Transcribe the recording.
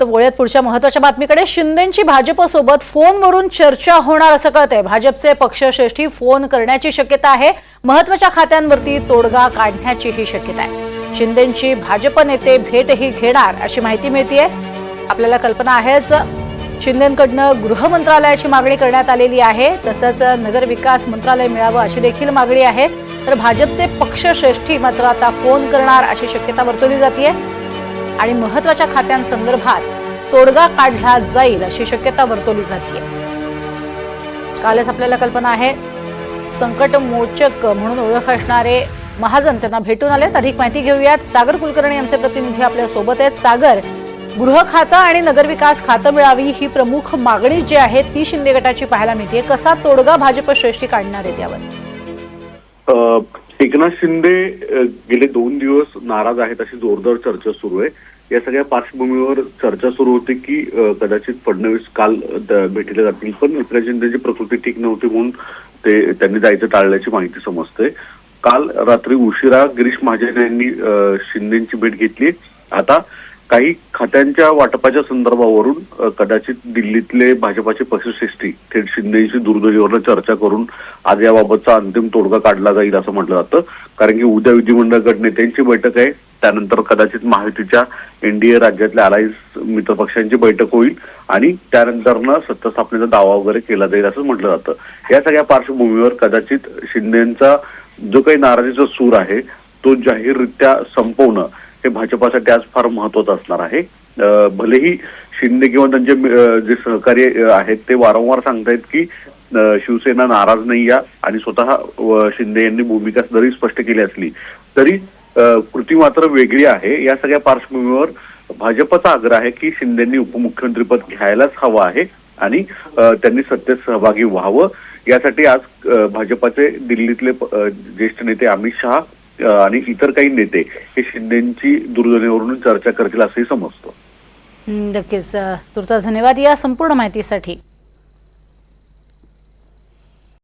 तर वळ्यात पुढच्या महत्त्वाच्या बातमीकडे. शिंदेची भाजपसोबत फोनवरून चर्चा होणार असं कळतंय. भाजपचे पक्षश्रेष्ठी फोन करण्याची शक्यता आहे. महत्त्वाच्या खात्यांवरती तोडगा काढण्याचीही शक्यता आहे. शिंदेची भाजप नेते भेटही घेणार अशी माहिती मिळतीये. आपल्याला कल्पना आहेच शिंदेकडनं गृह मंत्रालयाची मागणी करण्यात आलेली आहे. तसंच नगर विकास मंत्रालय मिळावं अशी देखील मागणी आहे. तर भाजपचे पक्षश्रेष्ठी मात्र आता फोन करणार अशी शक्यता वर्तवली जाते आणि महत्त्वाच्या खात्यांसंदर्भात तोडगा काढला जाईल अशी शक्यता वर्तवली जाते कालच आपल्याला कल्पना आहे संकट मोचक म्हणून ओळख असणारे महाजन त्यांना भेटून आलेत. अधिक माहिती घेऊयात. सागर कुलकर्णी यांचे प्रतिनिधी आपल्यासोबत आहेत. सागर गृह खातं आणि नगरविकास खातं मिळावी ही प्रमुख मागणी जी आहे ती शिंदे गटाची पाहायला मिळते कसा तोडगा भाजप श्रेष्ठी काढणार आहे त्यावर एकनाथ शिंदे गेले दोन दिवस नाराज आहेत अशी जोरदार चर्चा सुरू आहे. या सगळ्या पार्श्वभूमीवर चर्चा सुरू होती की कदाचित फडणवीस काल द- भेटीला जातील. पण एकनाथ शिंदेची प्रकृती ठीक नव्हती म्हणून ते त्यांनी जायचं टाळल्याची माहिती समजते काल रात्री उशिरा गिरीश महाजन यांनी शिंदेची भेट घेतली. आता काही खात्यांच्या वाटपाच्या संदर्भावरून कदाचित दिल्लीतले भाजपाचे पक्षश्रेष्ठी थेट शिंदेशी दूरध्वनीवरनं चर्चा करून आज याबाबतचा अंतिम तोडगा काढला जाईल असं म्हटलं जातं. कारण की उद्या विधिमंडळ गट नेत्यांची बैठक आहे. त्यानंतर कदाचित महायुतीच्या एनडीए राज्यातल्या अलायन्स मित्रपक्षांची बैठक होईल आणि त्यानंतरनं सत्ता स्थापनेचा दावा वगैरे केला जाईल असं म्हटलं जातं. या सगळ्या पार्श्वभूमीवर कदाचित शिंदेचा जो काही नाराजीचा सूर आहे तो जाहीररित्या संपवणं हे भाजपासाठी आज फार महत्वाचं असणार आहे. भलेही शिंदे किंवा त्यांचे जे सहकारी आहेत ते वारंवार सांगतायत की शिवसेना नाराज नाही या आणि स्वतः शिंदे यांनी भूमिका जरी स्पष्ट केली असली तरी कृती मात्र वेगळी आहे. या सगळ्या पार्श्वभूमीवर भाजपचा आग्रह आहे की शिंदेंनी उपमुख्यमंत्रीपद घ्यायलाच हवं आहे आणि त्यांनी सत्तेत सहभागी व्हावं. यासाठी आज भाजपाचे दिल्लीतले ज्येष्ठ नेते अमित शहा आणि इतर काही नेते हे शिंदेची दूरध्वनीवरून चर्चा करतील असंही समजतं. नक्कीच. अ, तुर्तास धन्यवाद या संपूर्ण माहितीसाठी.